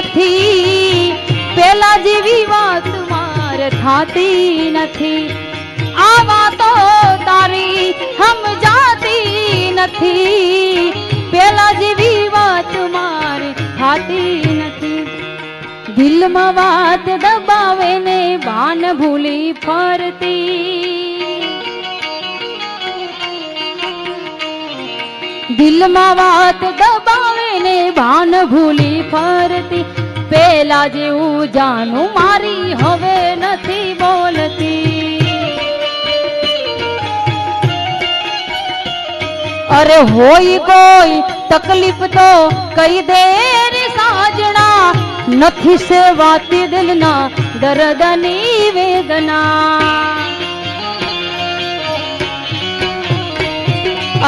નથી, પેલા જેવી વાત માર થાતી નથી. આ વાતો તારી સમજાતી નથી. પેલા જેવી વાત માર થાતી નથી. દિલમાં વાત દબાવે ને બાન ભૂલી ફરતી. દિલમાં વાત દબાવે ને ભાન ભૂલી ફરતી. પેલા જેવું જાનું મારી હવે નથી બોલતી. અરે હોય કોઈ તકલીફ તો કઈ દે સાજણા. નથી સેવાતી દિલના દર્દની વેદના.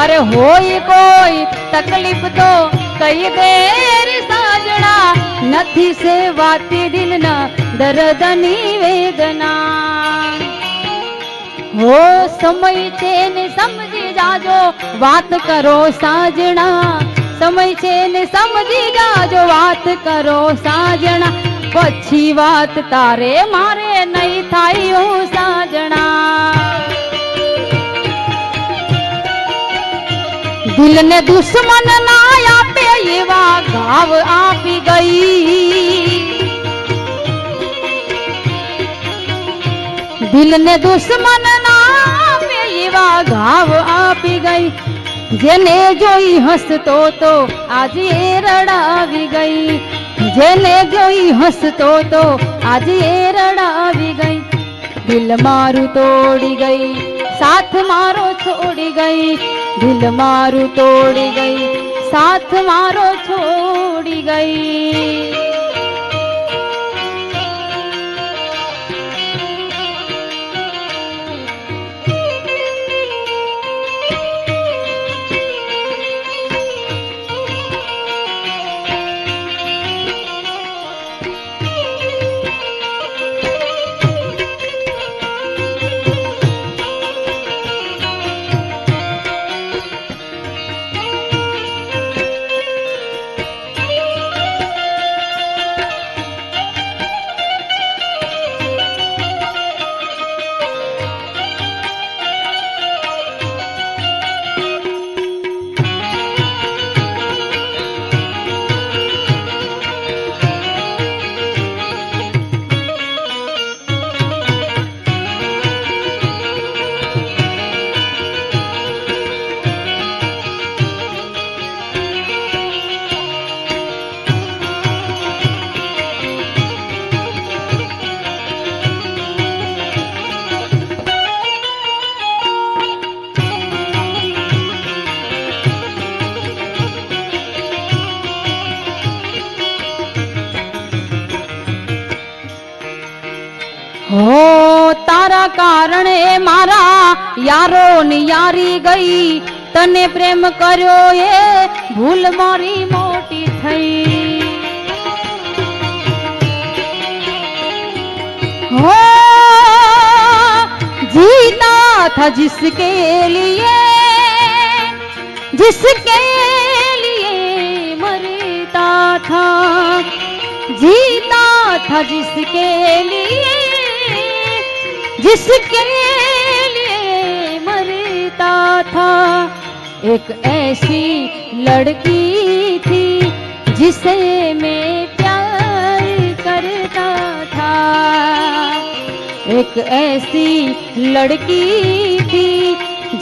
અરે હોય કોઈ તકલીફ તો કઈ બેર સાજણા નથી સેવાતી દિલના દર્દની વેદના. હો, સમય છે ને સમજી જાજો, વાત કરો સાજણા. સમય છે ને સમજી જાજો, વાત કરો સાજણા. પછી વાત તારે મારે નહીં થાય હું સાજણા દિલને દુશ્મન ના આપે એવા ઘાવ આપી ગઈ. દિલને દુશ્મન ના આપે એવા ઘાવ આપી ગઈ. જેને જોઈ હસતો તો આજે રડાવી ગઈ. જેને જોઈ હસતો તો આજે રડાવી ગઈ. દિલ મારું તોડી ગઈ, સાથ મારો છોડી ગઈ. દિલ મારું તોડી ગઈ સાથ મારો છોડી ગઈ. यारो ने गई तने प्रेम करो ये भूल मारी मोटी थई। हो जीता था जिसके लिए जिसके लिए मरता था। जीता था जिसके लिए जिसके लिए, था एक ऐसी लड़की थी जिसे मैं प्यार करता था एक ऐसी लड़की थी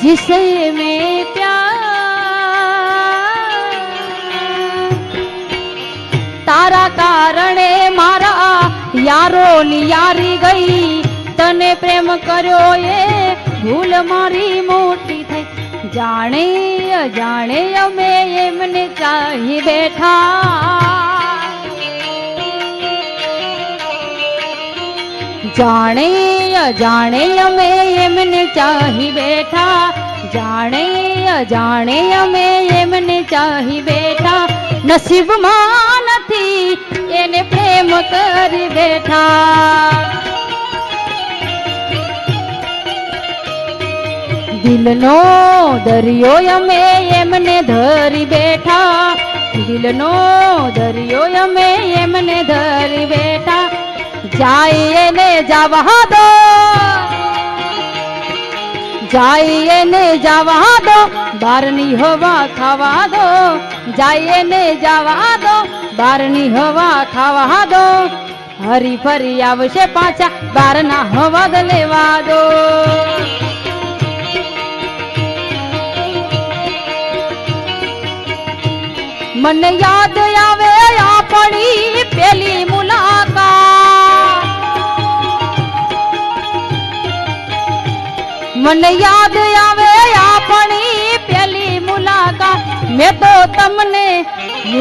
जिसे मैं प्यार તારા કારણે મારા યારો ની યારી ગઈ તને પ્રેમ કર્યો એ ભૂલ મારી મોટી થઈ જાણે, અજાણે અમે એમને ચાહી બેઠા. જાણે, અજાણે અમે એમને ચાહી બેઠા. જાણે, અજાણે અમે એમને ચાહી બેઠા. નસીબમાં નથી, એને પ્રેમ કરી બેઠા. દિલનો દરિયો અમે એમને ધરી બેઠા. દિલનો દરિયો અમે એમને ધરી બેઠા. જાય એને જવા દો. જાય એને જવા દો. બારની હવા ખાવા દો. જાય એને જવા દો. બારની હવા ખાવા દો. હરી ફરી આવશે પાછા. બારના હવા લેવા દો. મને યાદ આવે આપણી પેલી મુલાકાત. મને યાદ આવે આપણી પેલી મુલાકાત. મેં તો તમને,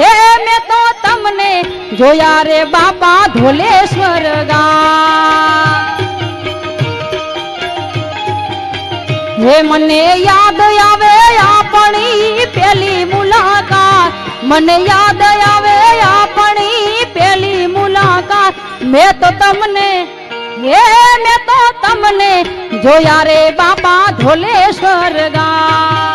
હે, મેં તો તમને જોયા રે બાપા ધોલેશ્વર ગા હે, મને યાદ આવે આપણી પેલી મુલાકાત. મને યાદ આવે આપણી પેલી મુલાકાત. મેં તો તમને, હે, મેં તો તમને જોયા રે બાપા ધોલેશ્વર ગા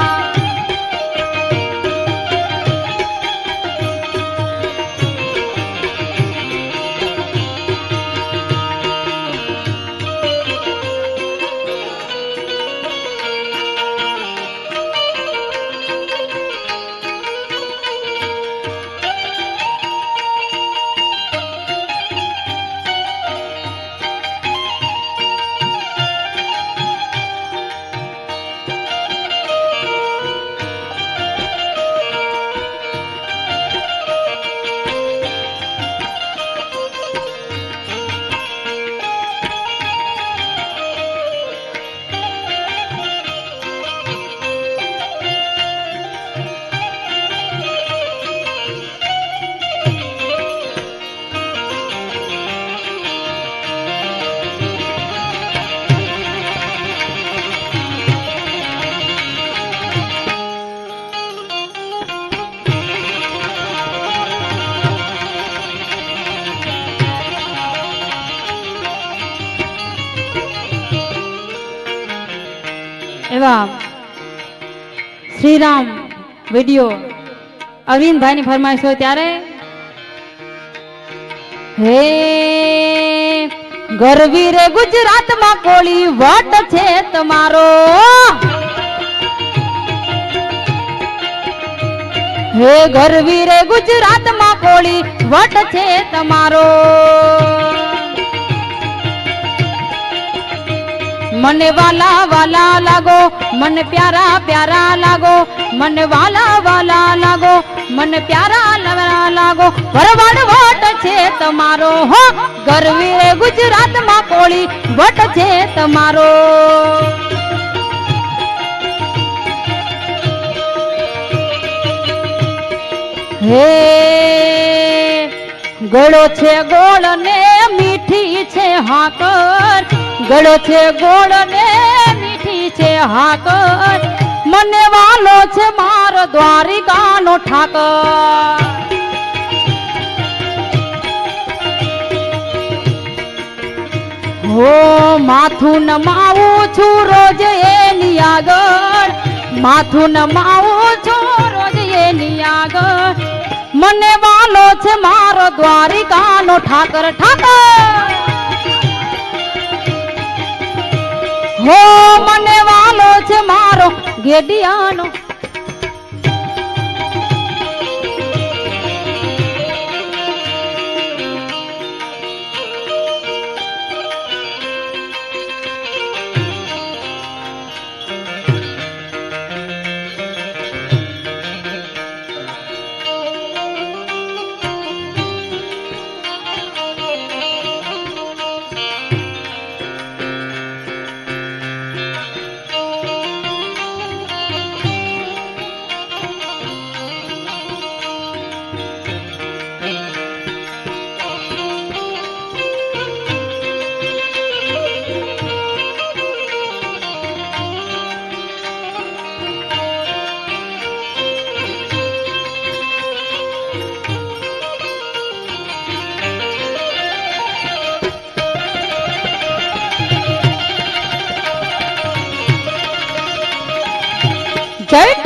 એવા શ્રીરામ વીડિયો અરવિંદભાઈની ફરમાઈશ હોય ત્યારે હે ગરવી રે ગુજરાતમાં કોળી વટ છે તમારો? હે ગરવી રે ગુજરાતમાં કોળી વટ છે તમારો? મને વાલા વાલા લાગો, મને પ્યારા પ્યારા લાગો, મને વાલા વાલા લાગો, મને પ્યારા લવરા લાગો. ભરવાડ વટ છે તમારો, હો ગરવી ગુજરાતમાં કોળી વટ છે તમારો. હે, ગળો છે ગોળ ને મીઠી છે હાકર. ગળો છે ગોળ ને મીઠી છે હાકર મને વાલો છે મારો દ્વારિકાનો ઠાકર. હો, માથું નમાવું છું રોજ એની આગળ. માથું નમાવું છું રોજ એની આગળ. મને વાલો છે મારો દ્વારિકાનો ઠાકર. ઠાકર! હો મને વાલો છે મારો ગેડિયાનો.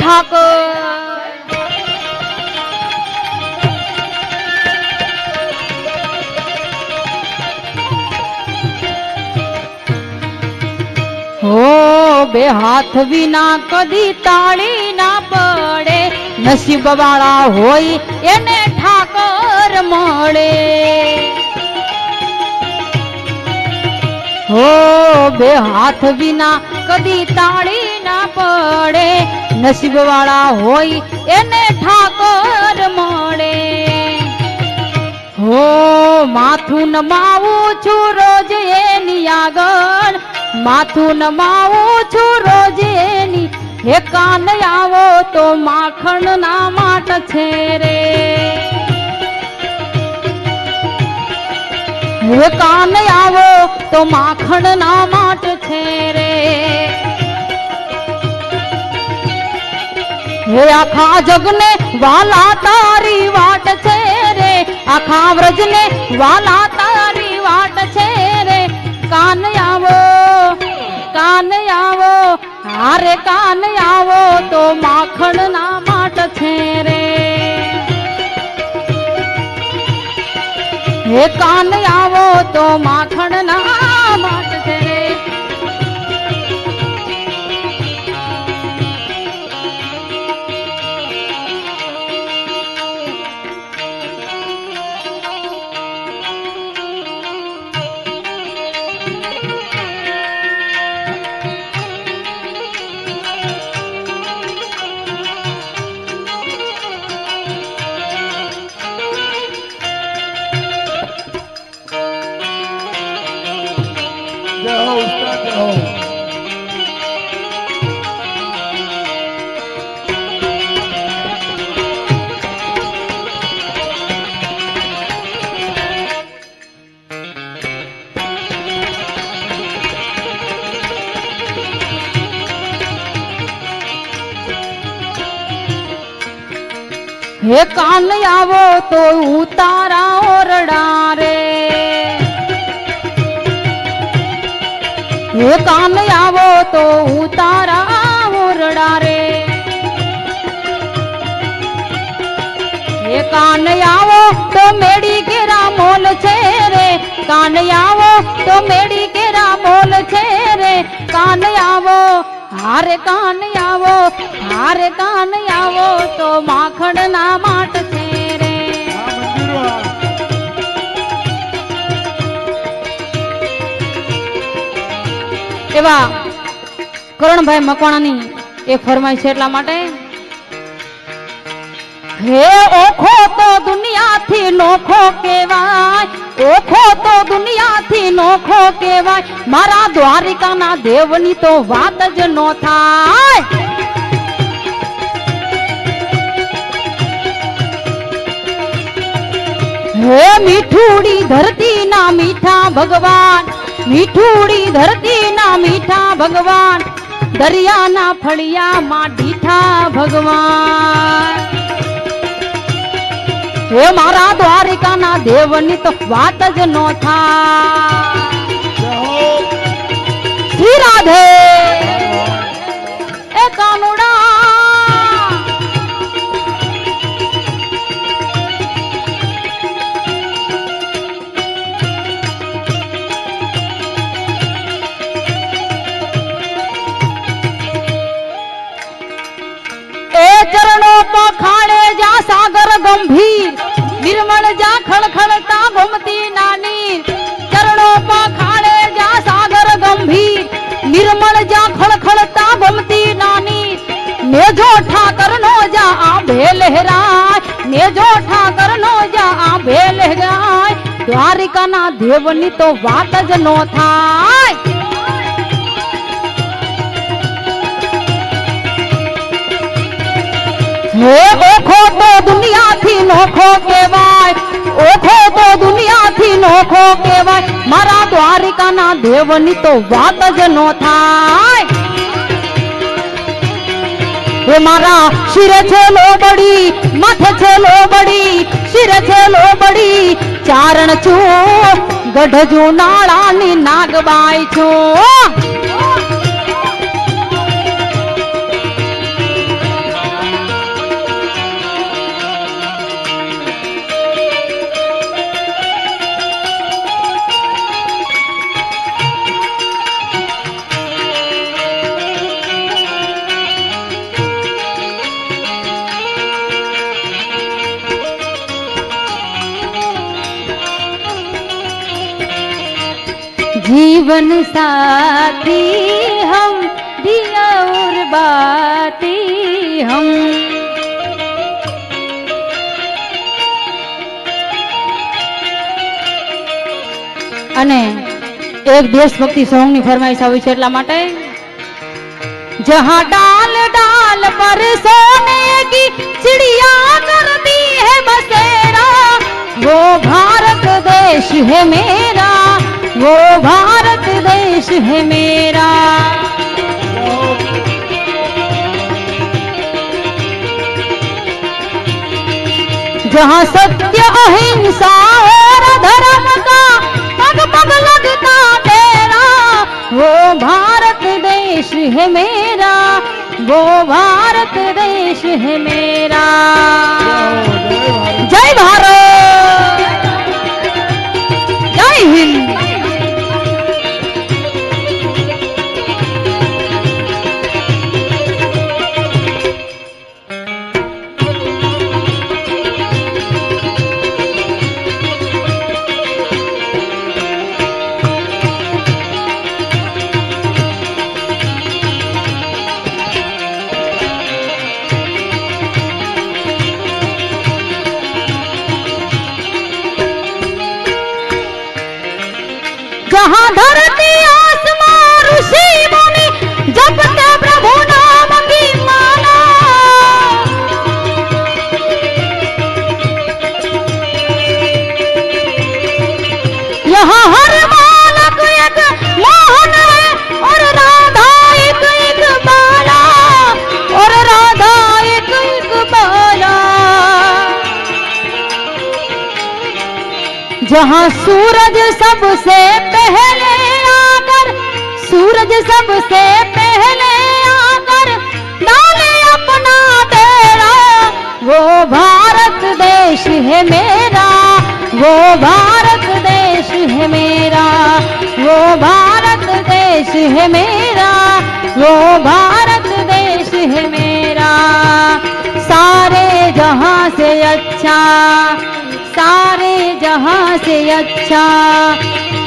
ઠાકોર. બે હાથ વિના કદી તાળી ના પડે. નસીબ વાળા હોય એને ઠાકર મળે. હો, બે હાથ વિના કદી તાળી ના પડે. નસીબ વાળા હોય એને ઠાકર મળે. હો, માથું નમાવું છું રોજ એની આગળ. માથું નમાવું છું રોજ એની. હે કાન આવો તો માખણ ના માટ છે રે હે કાન આવો તો માખણ ના માટ છે રે હે આખા જગને વાલા તારી વાટ છે રે. આખા વ્રજને વાલા તારી વાટ છે રે. કાન આવો કાન આવો, હારે કાન આવો તો માખણ ના માટ છે રે. હે કાન આવો તો માખણ ના માટ હો હો હે કાન આવો તો ઉતારા ઓરડા. હે કામે આવો તો ઉતારા ઓરડા રે. હે કાન આવો તો મેડી કેરા મોલ છે રે. કાન આવો તો મેડી કેરા મોલ છે રે. કાન આવો, હારે કાન આવો, હારે કાન આવો તો માખણ ના માટ છે રે. એવા કરણભાઈ મકવાણાની એ ફરમાઈ છે એટલા માટે, હે ઓખો તો દુનિયાથી નોખો કેવાય ઓખો તો દુનિયાથી નોખો કેવાય મારા દ્વારિકાના દેવની તો વાત જ નો થાય. હે મીઠુડી ધરતી ના મીઠા ભગવાન, મીઠુડી ધરતી ભગવાન. દરિયાના ફળિયામાં દીઠા ભગવાન. હે મારા દ્વારિકાના દેવની તો વાત જ નો હો. શ્રી રાધે. ગંભીર. નિર્મળ જા ખળખળતા ભમતી નાની ચરણો પાખાડે જા સાગર ગંભીર. નિર્મળ જા ખળખળતા ભમતી નાની મેજો ઠાકર નો જા આંભે લહેરાય. મેજો ઠાકર નો જા આ લહેરાય. દ્વારિકાના દેવની તો વાત જ નો થાય. હે ઓખો તો દુનિયાથી નોખો કેવાય ઓખો તો દુનિયાથી નોખો કેવાય મારા દ્વારિકાના દેવની તો વાત જ નો થાય. હે મારા શિરે છે લોબડી, માથે છે લોબડી, શિરે છે લોબડી. ચારણ છું, ગઢજુ નાળાની નાગબાઈ છું. जीवन साथी हम दिया और बाती हम અને એક દેશભક્તિ સોંગ ની ફરમાઈશ આવી છે એટલા માટે जहाँ डाल डाल पर सोने की चिड़िया करती है बसेरा वो भारत देश है मेरा वो भारत देश है मेरा। जहाँ सत्य, अहिंसा और धर्म का पग पग लगता तेरा, वो भारत देश है मेरा, वो भारत देश है मेरा। जय भारत, जय हिंद। जहाँ सूरज सबसे पहले आकर, सूरज सबसे पहले आकर, डाले अपना डेरा वो भारत देश है मेरा, वो भारत देश है मेरा, वो भारत देश है मेरा, वो भारत से अच्छा।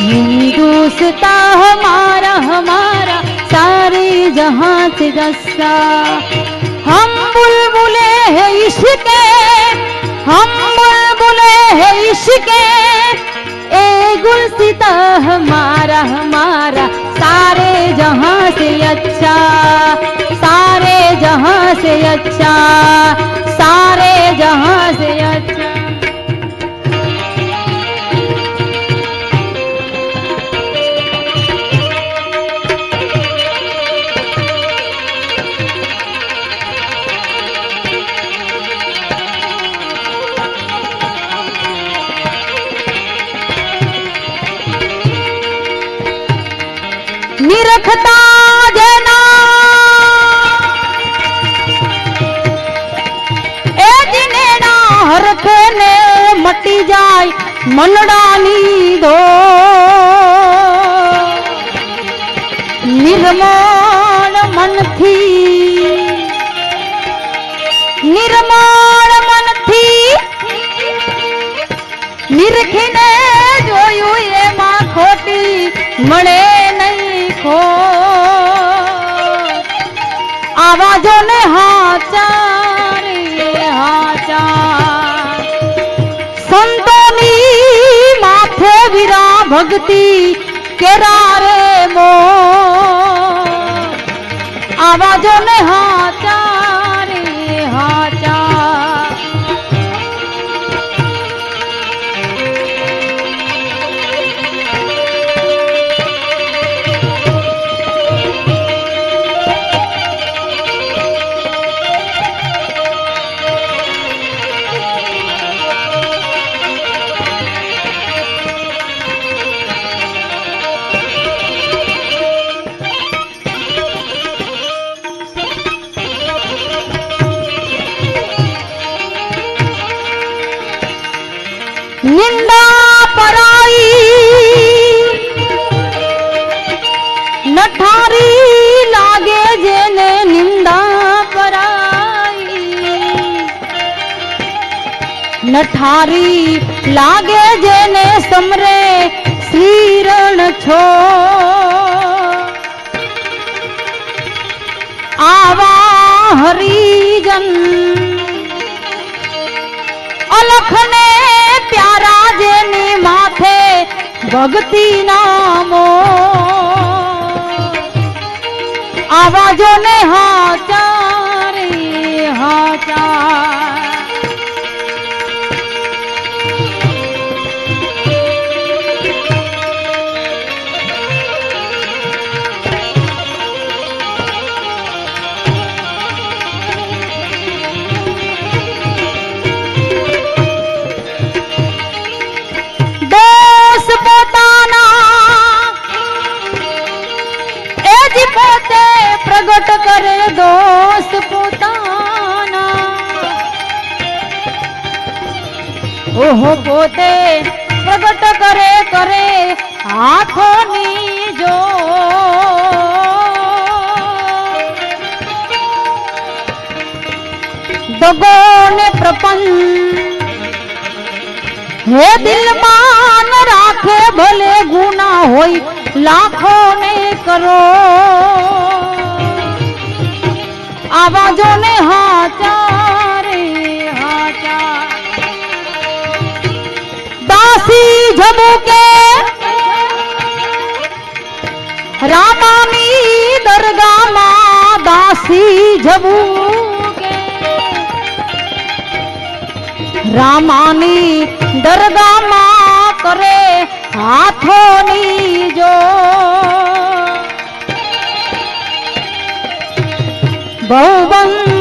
हिंदुस्तान हमारा हमारा, सारे जहाँ से रस्सा हम बुलबुले हैं इश्क, हम बुलबुले हैं इश्क। ए गुलसिता हमारा हमारा, सारे जहाँ से अच्छा। सारे जहाँ से अच्छा। નિરખતા જેના. એ દિનેના હરખને મટી જાય મનડાની દો નિર્માણ મનથી નિર્માણ મનથી નિરખીને જોયું એમાં ખોટી મળે આવાજો ને હાચાર હાચાર. સંતોની માથે વિરા ભક્તિ કેરા રે મો આવાજો ને નઠારી લાગે જેને નિંદા પરાઈ નઠારી લાગે જેને સમરે શ્રીરણ છો. આવા હરિજન અલખને પ્યારા જેની માથે ભક્તિ નામો આવાજો ને હાચા પોતે પ્રગટ કરે કરે હાથોની જો. દગો ને પ્રપંચ હે દિલમાં રાખે ભલે ગુના હોય લાખો ને કરો. આવાજો ને હાચા દાસી જબુકે રામાની દરગામાં દાસી જબુકે રામાની દરગામાં કરે હાથોની જો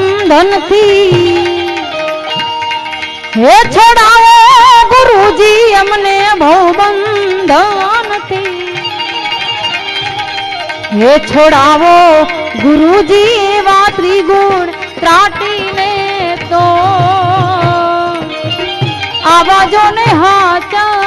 બહુબંધનથી હે છોડાવો ગુરુજી અમને બહુબંધનથી હે છોડાવો ગુરુજી એવા ત્રિગુણ ત્રાટીને તો. આવાજો ને હાચા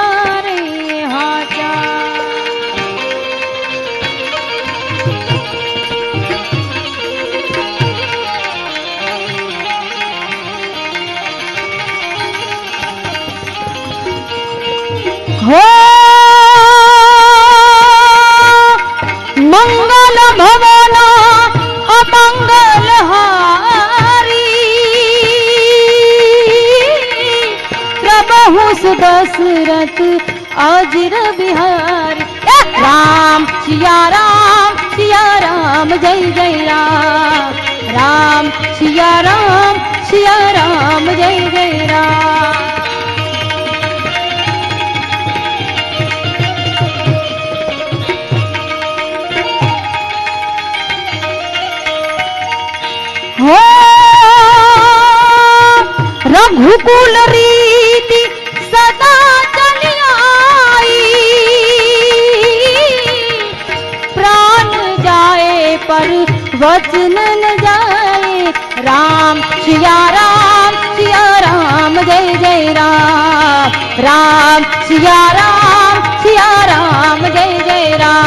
પ્રભુ સુદશરથ અજર બિહારી રામ સિયા રામ સિયા રામ જય જય રામ રામ સિયા રામ સિયા રામ જય જય રામ રઘુકુલ રીતિ પર વચન ન જાય રામ સિયા રામ સિયા રામ, જય જય રામ. રામ સિયા રામ સિયા રામ, જય જય રામ.